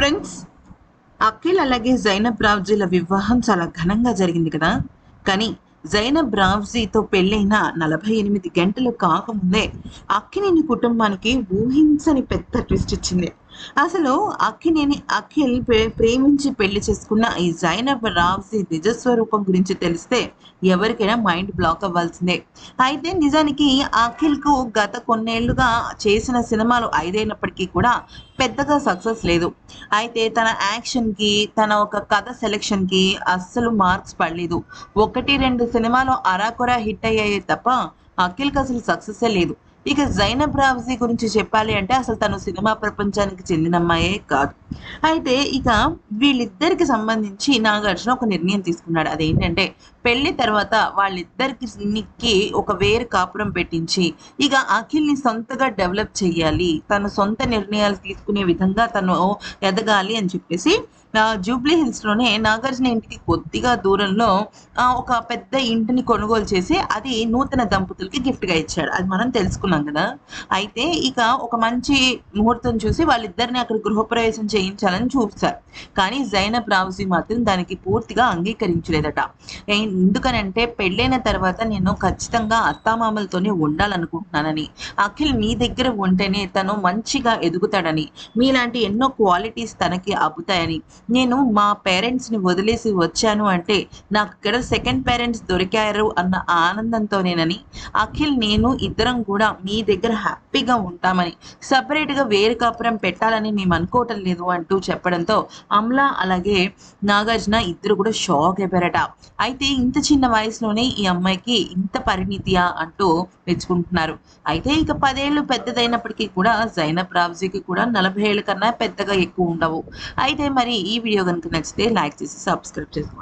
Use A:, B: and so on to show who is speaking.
A: Friends Akhil అలాగే జైనబ్ రావ్జీల వివాహం చాలా ఘనంగా జరిగింది కదా. కానీ జైనబ్ రావ్జీతో పెళ్ళైన నలభై ఎనిమిది గంటలు కాకముందే అక్కినేని కుటుంబానికి ఊహించని పెద్ద ట్విస్ట్ ఇచ్చింది. అసలు అక్కినేని అఖిల్ ప్రేమించి పెళ్ళి చేసుకున్న ఈ జైనబ్ రావ్జీ నిజస్వరూపం గురించి తెలిస్తే ఎవరికైనా మైండ్ బ్లాక్ అవ్వాల్సిందే. అయితే నిజానికి అఖిల్కు గత కొన్నేళ్ళుగా చేసిన సినిమాలు ఐదైనప్పటికీ కూడా పెద్దగా సక్సెస్ లేదు. అయితే తన యాక్షన్కి తన ఒక కథ సెలెక్షన్కి అస్సలు మార్క్స్ పడలేదు. ఒకటి రెండు సినిమాలు అరాకొరా హిట్ అయ్యాయి తప్ప అఖిల్కి అసలు సక్సెసే లేదు. ఇక జైనబ్ రావ్జీ గురించి చెప్పాలి అంటే అసలు తను సినిమా ప్రపంచానికి చెందిన అమ్మాయే కాదు. అయితే ఇక వీళ్ళిద్దరికి సంబంధించి నాగార్జున ఒక నిర్ణయం తీసుకున్నాడు. అదేంటంటే పెళ్ళి తర్వాత వాళ్ళిద్దరికి ఒక వేరు కాపురం పెట్టించి ఇక అఖిల్ని సొంతగా డెవలప్ చేయాలి తన సొంత నిర్ణయాలు తీసుకునే విధంగా తను ఎదగాలి అని చెప్పేసి జూబ్లీ హిల్స్లోనే నాగార్జున ఇంటికి కొద్దిగా దూరంలో ఒక పెద్ద ఇంటిని కొనుగోలు చేసి అది నూతన దంపతులకి గిఫ్ట్గా ఇచ్చాడు. అది మనం తెలుసుకున్నాం. కదా. అయితే ఇక ఒక మంచి ముహూర్తం చూసి వాళ్ళిద్దరిని అక్కడ గృహప్రవేశం చేయించాలని చూస్తారు కానీ జైనబ్ రావుజీ మాత్రం దానికి పూర్తిగా అంగీకరించలేదట. ఎందుకనంటే పెళ్ళైన తర్వాత నేను ఖచ్చితంగా అత్తామామలతోనే ఉండాలనుకుంటున్నానని. అఖిల్ మీ దగ్గర ఉంటేనే తను మంచిగా ఎదుగుతాడని. మీలాంటి ఎన్నో క్వాలిటీస్ తనకి అబ్బుతాయని. నేను మా పేరెంట్స్ని వదిలేసి వచ్చాను అంటే నాకు ఇక్కడ సెకండ్ పేరెంట్స్ దొరికారు అన్న ఆనందంతోనేనని. అఖిల్ నేను ఇద్దరం కూడా మీ దగ్గర హ్యాపీగా ఉంటామని సపరేట్గా వేరు కాపురం పెట్టాలని మేము అనుకోవటం లేదు అంటూ చెప్పడంతో అమ్లా అలాగే నాగార్జున ఇద్దరు కూడా షాక్ అయిపోయారట. అయితే ఇంత చిన్న వయసులోనే ఈ అమ్మాయికి ఇంత పరిణితియా అంటూ మెచ్చుకుంటున్నారు. అయితే ఇక పదేళ్ళు పెద్దదైనప్పటికీ కూడా జైనబ్ రావ్జీకి కూడా నలభై ఏళ్ళ కన్నా పెద్దగా ఎక్కువ ఉండవు. అయితే మరి ఈ వీడియో కనుక నచ్చితే లైక్ చేసి సబ్స్క్రైబ్ చేసుకోండి.